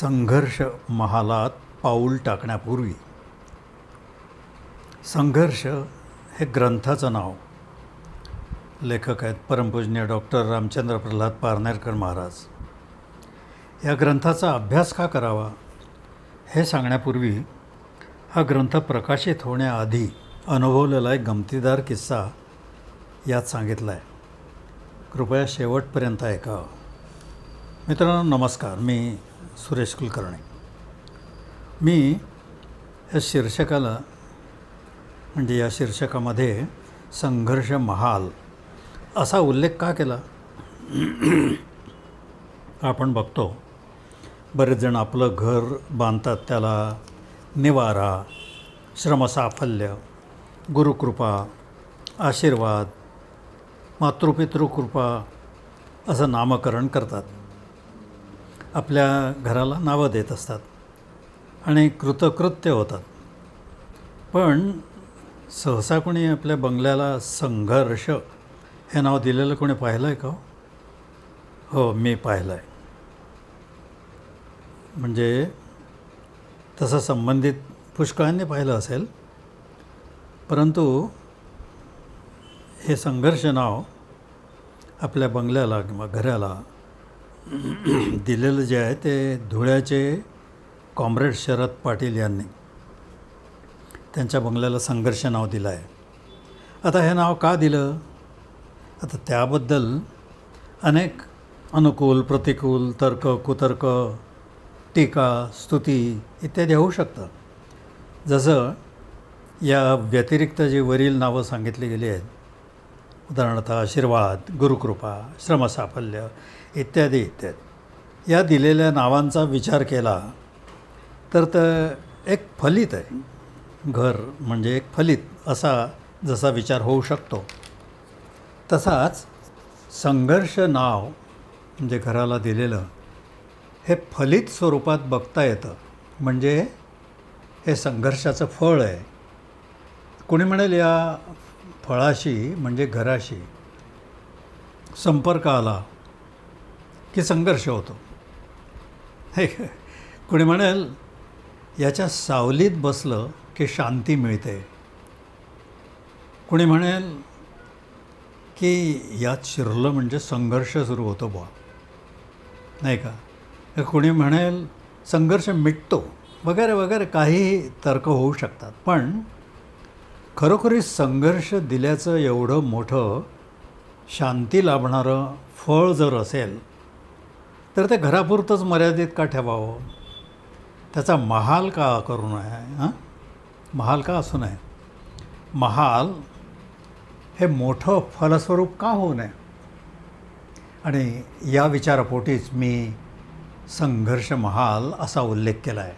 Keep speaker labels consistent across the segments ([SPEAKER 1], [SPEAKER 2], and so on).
[SPEAKER 1] संघर्ष महालात पाऊल टाकण्यापूर्वी. संघर्ष हे ग्रंथाचं नाव. लेखक आहेत परमपूजनीय डॉक्टर रामचंद्र प्रल्हाद पारनेरकर महाराज. या ग्रंथाचा अभ्यास का करावा? हे सांगण्यापूर्वी हा ग्रंथ प्रकाशित होण्याआधी अनुभवलेला एक गमतीदार किस्सा यात सांगितला आहे कृपया शेवटपर्यंत ऐका. मित्रांनो नमस्कार. मी सुरेश कुलकर्णी. मी या शीर्षकाला म्हणजे या शीर्षकामध्ये संघर्ष महाल असा उल्लेख का केला? आपण बघतो बरेच जण आपलं घर बांधतात त्याला निवारा श्रमसाफल्य गुरुकृपा आशीर्वाद मातृपितृकृपा असं नामकरण करतात. आपल्या घराला नावं देत असतात आणि कृतकृत्य होतात पण सहसा कोणी आपल्या बंगल्याला संघर्ष हे नाव दिलेलं कोणी पाहिलं आहे का हो? हो मी पाहिलं आहे म्हणजे तसं संबंधित पुष्कळांनी पाहिलं असेल परंतु हे संघर्ष नाव आपल्या बंगल्याला किंवा घराला दिलेलं जे आहे ते धुळ्याचे कॉम्रेड शरद पाटील यांनी त्यांच्या बंगल्याला संघर्ष नाव दिलं आहे. आता हे नाव का दिलं? आता त्याबद्दल अनेक अनुकूल प्रतिकूल तर्क कुतर्क टीका स्तुती इत्यादी होऊ शकतं जसं या व्यतिरिक्त जी वरील नावं सांगितली गेली आहेत उदाहरणार्थ आशीर्वाद गुरुकृपा श्रमसाफल्य इत्यादी इत्यादी. या दिलेल्या नावांचा विचार केला तर तर एक फलित आहे. घर म्हणजे एक फलित असा जसा विचार होऊ शकतो. तसाच संघर्ष नाव म्हणजे घराला दिलेलं हे फलित स्वरूपात बघता येतं. म्हणजे हे संघर्षाचं फळ आहे. कोणी म्हणेल या फळाशी म्हणजे घराशी संपर्क आला की संघर्ष होतो. हे कुणी म्हणेल याच्या सावलीत बसलं की शांती मिळते. कुणी म्हणेल की यात शिरलं म्हणजे संघर्ष सुरू होतो बुवा. नाही का? कुणी म्हणेल संघर्ष मिटतो. वगैरे वगैरे काही तर्क होऊ शकतात. पण खरोखरी संघर्ष दिल्याचं एवढं मोठं शांती लाभणारं फळ जर असेल तर ते घरापुरतंच मर्यादित का ठेवावं? त्याचा महाल का करू नये हां? महाल का असू नये? महाल हे मोठं फलस्वरूप का होऊ नये? आणि या विचारापोटीच मी संघर्ष महाल असा उल्लेख केला आहे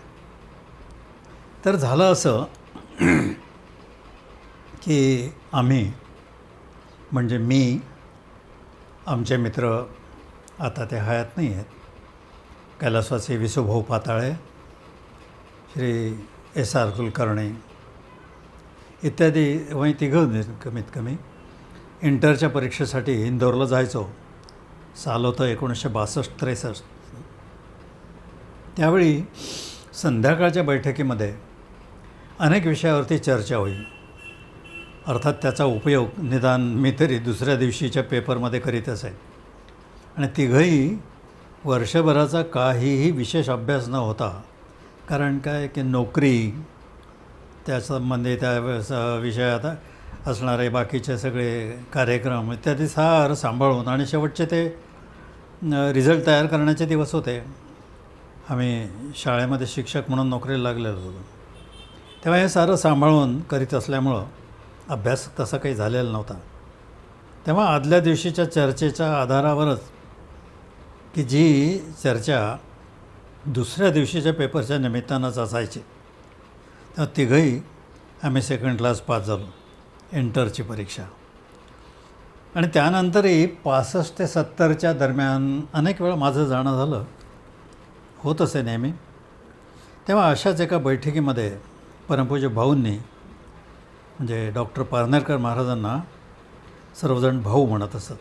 [SPEAKER 1] तर झालं असं की आम्ही म्हणजे मी आमचे मित्र आता ते हयात नाही आहेत. कैलासवासी विसुभाऊ पाताळे श्री एस आर कुलकर्णी इत्यादी वही तिघं कमीत कमी. इंटरच्या परीक्षेसाठी इंदोरला जायचो. साल होतं एकोणीसशे बासष्ट त्रेसष्ट. त्यावेळी संध्याकाळच्या बैठकीमध्ये अनेक विषयावरती चर्चा होईल. अर्थात त्याचा उपयोग निदान मी तरी दुसऱ्या दिवशीच्या पेपरमध्ये करीत असे आणि तिघंही वर्षभराचा काहीही विशेष अभ्यास न होता कारण काय की नोकरी त्यासंबंधी त्या विषयात असणारे बाकीचे सगळे कार्यक्रम इत्यादी सारं सांभाळून आणि शेवटचे ते रिझल्ट तयार करण्याचे दिवस होते. आम्ही शाळेमध्ये शिक्षक म्हणून नोकरीला लागलेलो होतो. तेव्हा हे सारं सांभाळून करीत असल्यामुळं अभ्यास तसा काही झालेला नव्हता. तेव्हा आदल्या दिवशीच्या चर्चेच्या आधारावरच की जी चर्चा दुसऱ्या दिवशीच्या पेपरच्या निमित्तानंच असायची. तेव्हा तिघंही आम्ही सेकंड क्लास पास झालो इंटरची परीक्षा. आणि त्यानंतरही पासष्ट ते सत्तरच्या दरम्यान अनेक वेळा माझं जाणं झालं होत असे नेहमी. तेव्हा अशाच एका बैठकीमध्ये परमपूज्य भाऊंनी म्हणजे डॉक्टर पारनेरकर महाराजांना सर्वजण भाऊ म्हणत असत.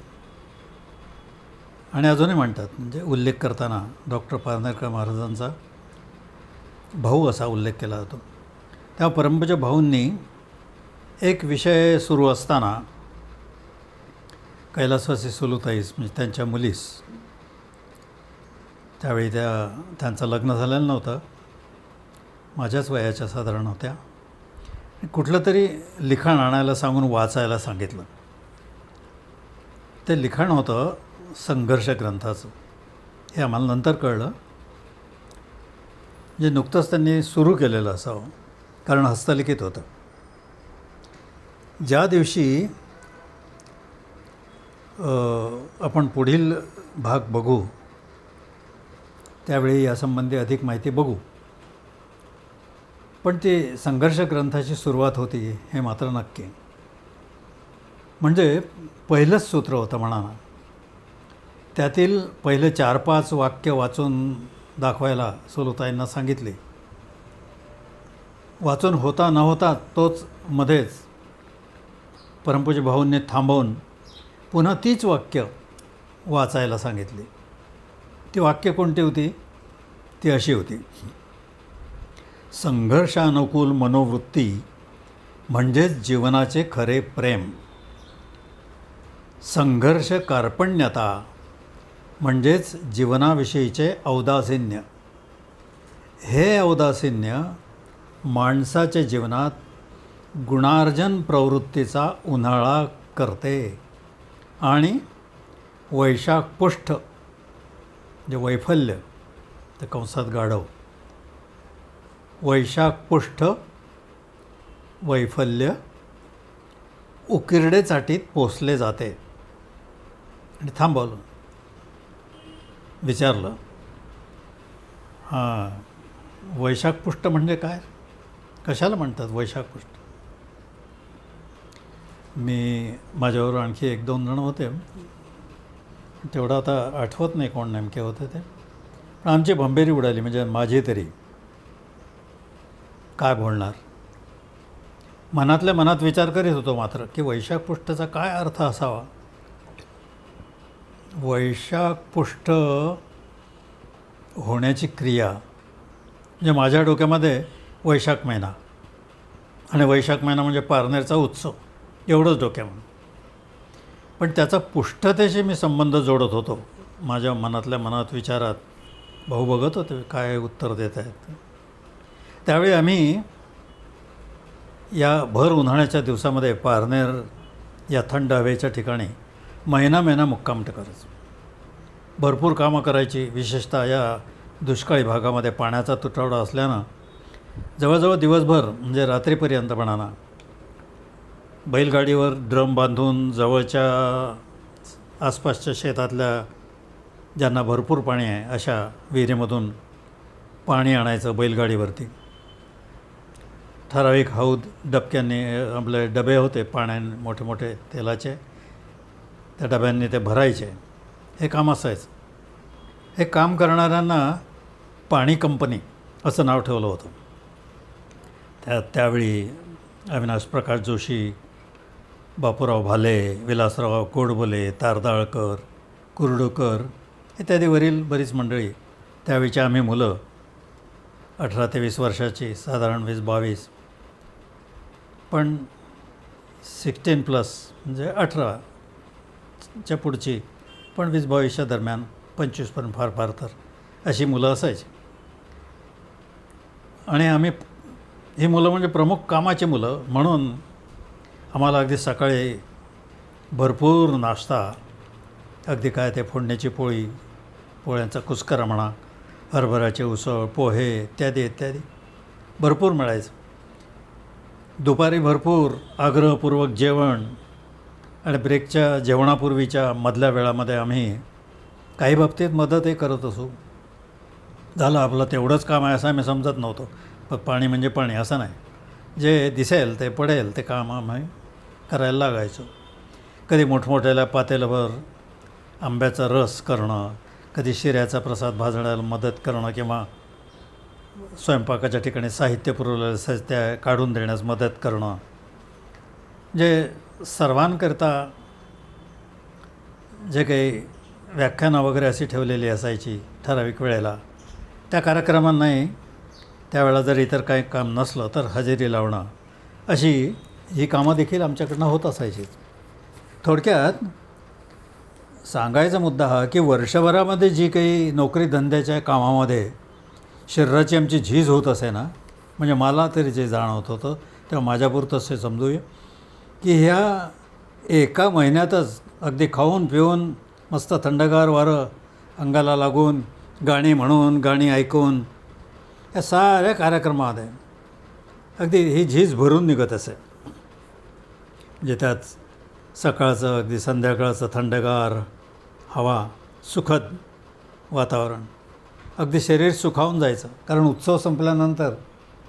[SPEAKER 1] आणि अजूनही म्हणतात म्हणजे उल्लेख करताना डॉक्टर पारनेरकर महाराजांचा भाऊ असा उल्लेख केला जातो. त्या परंपरेच्या भाऊंनी एक विषय सुरू असताना कैलासवासी सुलुताईस म्हणजे त्यांच्या मुलीस त्यावेळी त्या त्यांचं लग्न झालेलं नव्हतं. माझ्याच वयाच्या साधारण होत्या. कुठलं तरी लिखाण आणायला सांगून वाचायला सांगितलं. ते लिखाण होतं संघर्ष ग्रंथाचं. हे आम्हाला नंतर कळलं. जे नुकतंच त्यांनी सुरू केलेलं असावं कारण हस्तलिखित होतं. ज्या दिवशी आपण पुढील भाग बघू त्यावेळी यासंबंधी अधिक माहिती बघू. पण ती संघर्ष ग्रंथाची सुरुवात होती हे मात्र नक्की. म्हणजे पहिलंच सूत्र होतं म्हणा ना. त्यातील पहिले चार पाच वाक्य वाचून दाखवायला सोलुताईंना सांगितले. वाचून होता न होता तोच मध्येच परमपूज्य भाऊंनी थांबवून पुन्हा तीच वाक्य वाचायला सांगितली. ती वाक्य कोणती होती? ती अशी होती. संघर्षानुकूल मनोवृत्ती म्हणजेच जीवनाचे खरे प्रेम. संघर्ष कार्पण्यता म्हणजेच जीवनाविषयीचे औदासीन्य. हे औदासीन्य माणसाच्या जीवनात गुणार्जन प्रवृत्तीचा उन्हाळा करते आणि वैशाखपुष्ठ जे वैफल्य ते कंसात गाढव. वैशाख पुष्ठ वैफल्य उकिरडे चाटीत पोचले जाते. आणि थांबवलं विचारलं. हां वैशाखपुष्ट म्हणजे काय? कशाला म्हणतात वैशाखपुष्ट? मी माझ्याबरोबर आणखी एक दोन जण होते. तेवढं आता आठवत नाही कोण नेमके होते ते. पण आमची भंबेरी उडाली म्हणजे माझी तरी. काय बोलणार? मनातल्या मनात विचार करीत होतो मात्र की वैशाख पृष्ठचा काय अर्थ असावा? वैशाख पृष्ठ होण्याची क्रिया म्हणजे माझ्या डोक्यामध्ये वैशाख महिना. आणि वैशाख महिना म्हणजे पारनेरचा उत्सव. एवढंच डोक्यामध्ये पण त्याचा पुष्टतेशी मी संबंध जोडत होतो. माझ्या मनातल्या मनात विचारात भाऊ बघत होते काय उत्तर देत आहेत त्यावेळी आम्ही या भर उन्हाळ्याच्या दिवसामध्ये पारनेर या थंड हवेच्या ठिकाणी महिना महिना मुक्काम करायचो भरपूर कामं करायची विशेषतः या दुष्काळी भागामध्ये पाण्याचा तुटवडा असल्यानं जवळजवळ दिवसभर म्हणजे रात्रीपर्यंत म्हणा बैलगाडीवर ड्रम बांधून जवळच्या आसपासच्या शेतातल्या ज्यांना भरपूर पाणी आहे अशा विहिरीमधून पाणी आणायचं बैलगाडीवरती. ठराविक हौद डबक्यांनी आपले डबे होते पाण्याने मोठे मोठे तेलाचे. त्या डब्यांनी ते भरायचे. हे काम असायचं हे काम करणाऱ्यांना पाणी कंपनी असं नाव ठेवलं होतं. त्या त्यावेळी अविनाश प्रकाश जोशी बापूराव भाले विलासराव कोडबोले तारदाळकर कुरडूकर इत्यादीवरील बरीच मंडळी. त्यावेळीची आम्ही मुलं अठरा ते वीस वर्षाची साधारण वीस बावीस पण सिक्स्टीन प्लस म्हणजे अठराच्या पुढची पण वीस बावीसच्या दरम्यान पंचवीसपर्यंत फार फार तर अशी मुलं असायची. आणि आम्ही ही मुलं म्हणजे प्रमुख कामाची मुलं म्हणून आम्हाला अगदी सकाळी भरपूर नाश्ता अगदी काय ते फोडण्याची पोळी पोळ्यांचा कुस्करा म्हणा हरभऱ्याचे उसळ पोहे इत्यादी इत्यादी भरपूर मिळायचं. दुपारी भरपूर आग्रहपूर्वक जेवण आणि ब्रेकच्या जेवणापूर्वीच्या मधल्या वेळामध्ये आम्ही काही बाबतीत मदतही करत असू. झालं आपलं तेवढंच काम आहे असं आम्ही समजत नव्हतो. पण पाणी म्हणजे पाणी असं नाही. जे दिसेल ते पडेल ते काम आम्ही करायला लागायचो. कधी मोठमोठ्याला पातेलभर आंब्याचा रस करणं कधी शिऱ्याचा प्रसाद भाजण्याला मदत करणं किंवा स्वयंपाकाच्या ठिकाणी साहित्य पुरवलेलं असायचं त्या काढून देण्यास मदत करणं. जे सर्वांकरता जे काही व्याख्यानं वगैरे अशी ठेवलेली असायची ठराविक वेळेला त्या कार्यक्रमांनाही त्यावेळेला जर इतर काही काम नसलं तर हजेरी लावणं अशी ही कामं देखील आमच्याकडनं होत असायची. थोडक्यात सांगायचा मुद्दा हा की वर्षभरामध्ये जी काही नोकरी धंद्याच्या कामामध्ये शरीराची आमची झीज होत असे ना म्हणजे मला तरी जे जाणवत होतं तेव्हा माझ्यापुरतं असे समजूया की ह्या एका महिन्यातच अगदी खाऊन पिऊन मस्त थंडगार वारं अंगाला लागून गाणी म्हणून गाणी ऐकून या साऱ्या कार्यक्रमामध्ये अगदी ही झीज भरून निघत असे. म्हणजे त्यात सकाळचं अगदी संध्याकाळचं थंडगार हवा सुखद वातावरण. अगदी शरीर सुखावून जायचं. कारण उत्सव संपल्यानंतर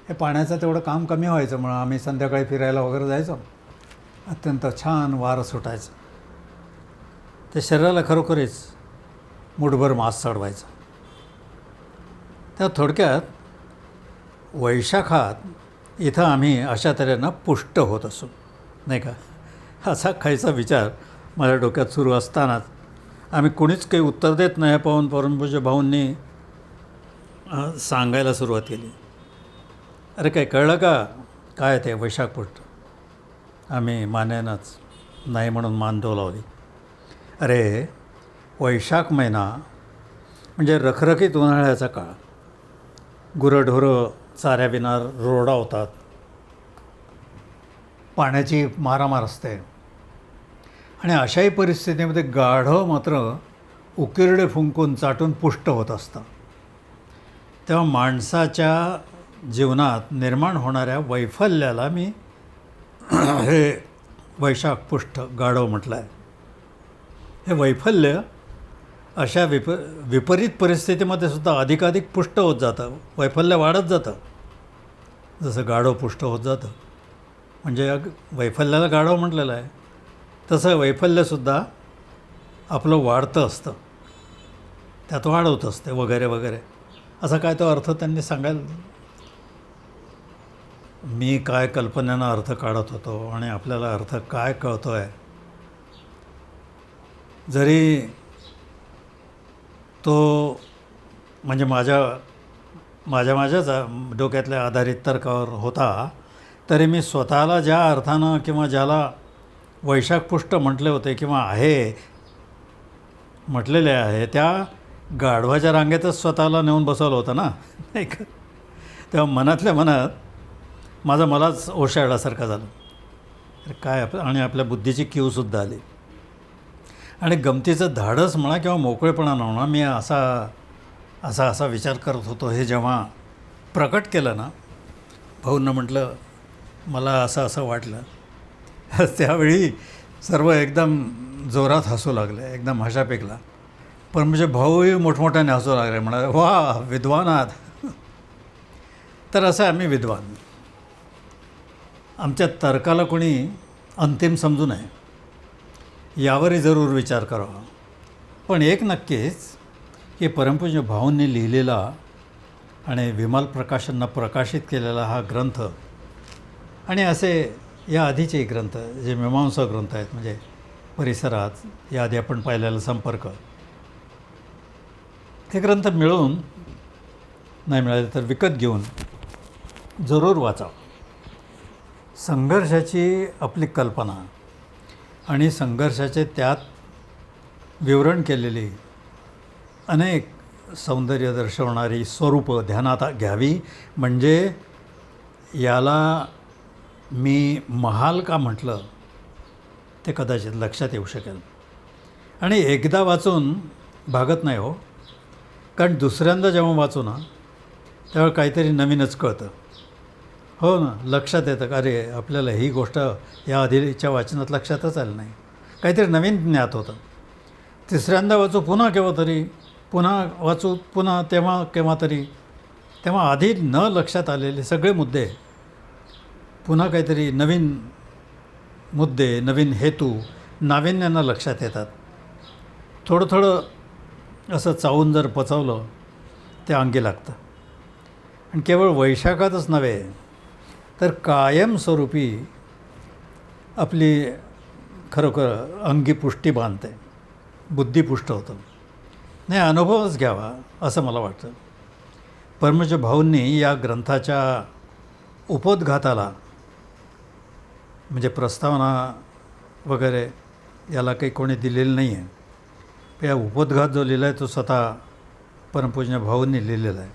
[SPEAKER 1] हे पाण्याचं तेवढं काम कमी व्हायचं. म्हणून आम्ही संध्याकाळी फिरायला वगैरे जायचो. अत्यंत छान वारं सुटायचं. ते शरीराला खरोखरीच मुठभर मास चढवायचं. त्या थोडक्यात वैशाखात इथं आम्ही अशा तऱ्हेनं पुष्ट होत असू. नाही का? असा खायचा विचार माझ्या डोक्यात सुरू असतानाच. आम्ही कुणीच काही उत्तर देत नाही. हे पाहून परमपूज्य भाऊंनी सांगायला सुरुवात केली. अरे काय कळलं का? काय ते वैशाखपूट आम्ही मान्यानंच नाही म्हणून मान डोलावली अरे वैशाख महिना म्हणजे रखरखीत उन्हाळ्याचा काळ. गुरंढोरं चाऱ्याविना रोडावतात पाण्याची मारामार असते. आणि अशाही परिस्थितीमध्ये गाढव मात्र उकिरडे फुंकून चाटून पुष्ट होत असतं. तेव्हा माणसाच्या जीवनात निर्माण होणाऱ्या वैफल्याला मी हे वैशाख पुष्ट गाढव म्हटलं आहे हे वैफल्य अशा विप विपरीत परिस्थितीमध्ये सुद्धा अधिकाधिक पुष्ट होत जातं. वैफल्य वाढत जातं. जसं गाढव पुष्ट होत जातं. म्हणजे वैफल्याला गाढव म्हटलेलं आहे. तसं वैफल्यसुद्धा आपलं वाढतं असतं. त्यात वाढ होत असते वगैरे वगैरे. असा काय तो अर्थ त्यांनी सांगायला मी काय कल्पनेनं अर्थ काढत होतो आणि आपल्याला अर्थ काय कळतो आहे जरी तो म्हणजे माझ्या माझ्या माझ्याच डोक्यातल्या आधारित तर्कावर होता तरी मी स्वतःला ज्या अर्थानं किंवा ज्याला वैशाखपुष्ट म्हटले होते किंवा आहे म्हटलेले आहे त्या गाढवाच्या रांगेतच स्वतःला नेऊन बसवलं होतं ना? नाही का? तेव्हा मनातल्या मनात माझं मलाच ओशाळल्यासारखं झालं. काय आप आणि आपल्या बुद्धीची कीवसुद्धा आली. आणि गमतीचं धाडस म्हणा किंवा मोकळेपणा न म्हणा मी असा असा असा विचार करत होतो. हे जेव्हा प्रकट केलं ना भाऊंना म्हटलं मला असं असं वाटलं. त्यावेळी सर्व एकदम जोरात हसू लागलं एकदम हशा पेकला पण म्हणजे भाऊही मोठमोठ्याने हसू लागले म्हणा वा विद्वान आहात तर असं आम्ही विद्वान. आमच्या तर्काला कोणी अंतिम समजू नये यावरही जरूर विचार करावा. पण एक नक्कीच की परमपूज्य भाऊंनी लिहिलेला आणि विमल प्रकाशननं प्रकाशित केलेला हा ग्रंथ आणि असे या आधीचे ग्रंथ जे मीमांसा ग्रंथ आहेत म्हणजे परिसरात याआधी आपण पाहिलेला संपर्क ते ग्रंथ मिळून नाही मिळाले तर विकत घेऊन जरूर वाचावं. संघर्षाची आपली कल्पना आणि संघर्षाचे त्यात विवरण केलेली अनेक सौंदर्य दर्शवणारी स्वरूपं ध्यानात घ्यावी. म्हणजे याला मी महाल का म्हटलं ते कदाचित लक्षात येऊ शकेल. आणि एकदा वाचून भागत नाही हो. कारण दुसऱ्यांदा जेव्हा वाचू ना तेव्हा काहीतरी नवीनच कळतं. हो ना लक्षात येतं का अरे आपल्याला ही गोष्ट या आधीच्या वाचनात लक्षातच आलं नाही. काहीतरी नवीन ज्ञात होतं. तिसऱ्यांदा वाचू पुन्हा केव्हा तरी पुन्हा वाचू पुन्हा तेव्हा केव्हा तरी तेव्हा आधी न लक्षात आलेले सगळे मुद्दे पुन्हा काहीतरी नवीन मुद्दे नवीन हेतू नाविन्यांना लक्षात येतात. थोडं थोडं असं चावून जर पचवलं ते अंगी लागतं. आणि केवळ वैशाखातच नव्हे तर कायमस्वरूपी आपली खरोखर अंगी पुष्टी बांधते. बुद्धिपुष्ट होतं. नाही अनुभवच घ्यावा असं मला वाटतं. परमज भाऊंनी या ग्रंथाच्या उपोद्घाताला म्हणजे प्रस्तावना वगैरे याला काही कोणी दिलेलं नाही आहे या उपोद्घात जो लिहिला आहे तो स्वतः परमपूज्य भाऊंनी लिहिलेला आहे.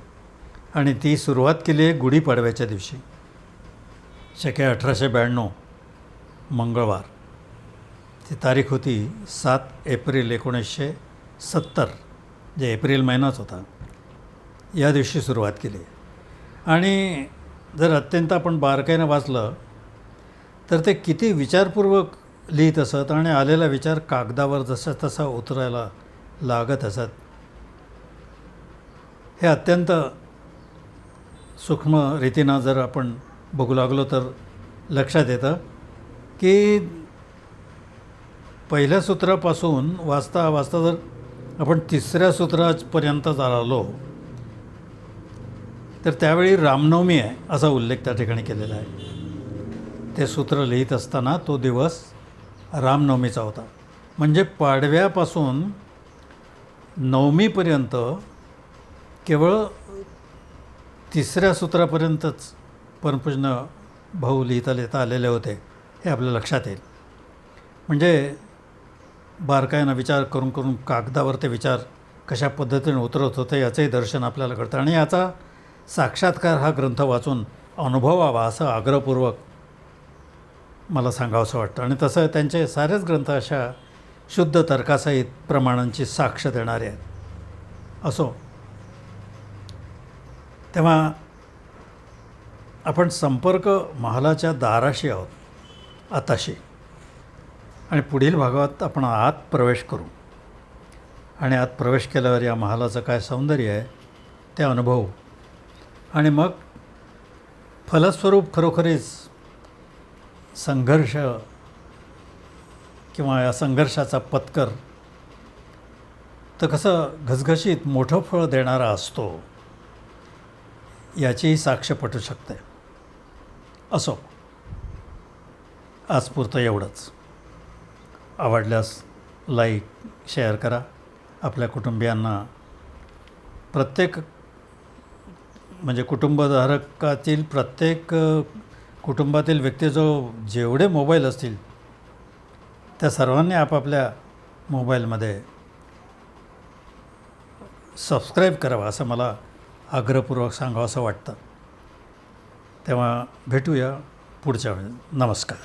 [SPEAKER 1] आणि ती सुरुवात केली आहे गुढीपाडव्याच्या दिवशी. शके अठराशे ब्याण्णव मंगळवार. ती तारीख होती सात एप्रिल एकोणीसशे सत्तर जे एप्रिल महिनाच होता. या दिवशी सुरुवात केली आणि जर अत्यंत आपण बारकाईनं वाचलं तर ते किती विचारपूर्वक लिहित असत आणि आलेला विचार कागदावर जसा तसा उतरायला लागत असत. हे अत्यंत सूक्ष्म रीतीनं जर आपण बघू लागलो तर लक्षात येतं की पहिल्या सूत्रापासून वाचता वाचता जर आपण तिसऱ्या सूत्रापर्यंत आलो तर त्यावेळी रामनवमी आहे असा उल्लेख त्या ठिकाणी केलेला आहे. ते सूत्र लिहित असताना तो दिवस रामनवमीचा होता. म्हणजे पाडव्यापासून नवमीपर्यंत केवळ तिसऱ्या सूत्रापर्यंतच परमपूजन भाऊ लिहिता लिहिता आलेले होते हे आपल्या लक्षात येईल. म्हणजे बारकाईनं विचार करून करून कागदावर ते विचार कशा पद्धतीने उतरत होते याचंही दर्शन आपल्याला घडतं. आणि याचा साक्षात्कार हा ग्रंथ वाचून अनुभवावा असं आग्रहपूर्वक मला सांगावंसं वाटतं. आणि तसं त्यांचे सारेच ग्रंथ अशा शुद्ध तर्कासहित प्रमाणांची साक्ष देणारे आहेत. असो. तेव्हा आपण संपर्क महालाच्या दाराशी आहोत आताशी. आणि पुढील भागात आपण आत प्रवेश करू. आणि आत प्रवेश केल्यावर या महालाचं काय सौंदर्य आहे ते अनुभवू. आणि मग फलस्वरूप खरोखरीच संघर्ष किंवा या संघर्षाचा पत्कर तर कसं घसघशीत मोठं फळ देणारा असतो याचीही साक्ष पटू शकते. असो. आजपुरतं एवढंच. आवडल्यास लाईक शेअर करा. आपल्या कुटुंबियांना प्रत्येक म्हणजे कुटुंबधारकातील प्रत्येक कुटुंबातील व्यक्ती जो जेवढे मोबाईल असतील त्या सर्वांनी आपापल्या मोबाईलमध्ये सबस्क्राईब करावं असं मला आग्रहपूर्वक सांगावं असं वाटतं. तेव्हा भेटूया पुढच्या वेळेस नमस्कार.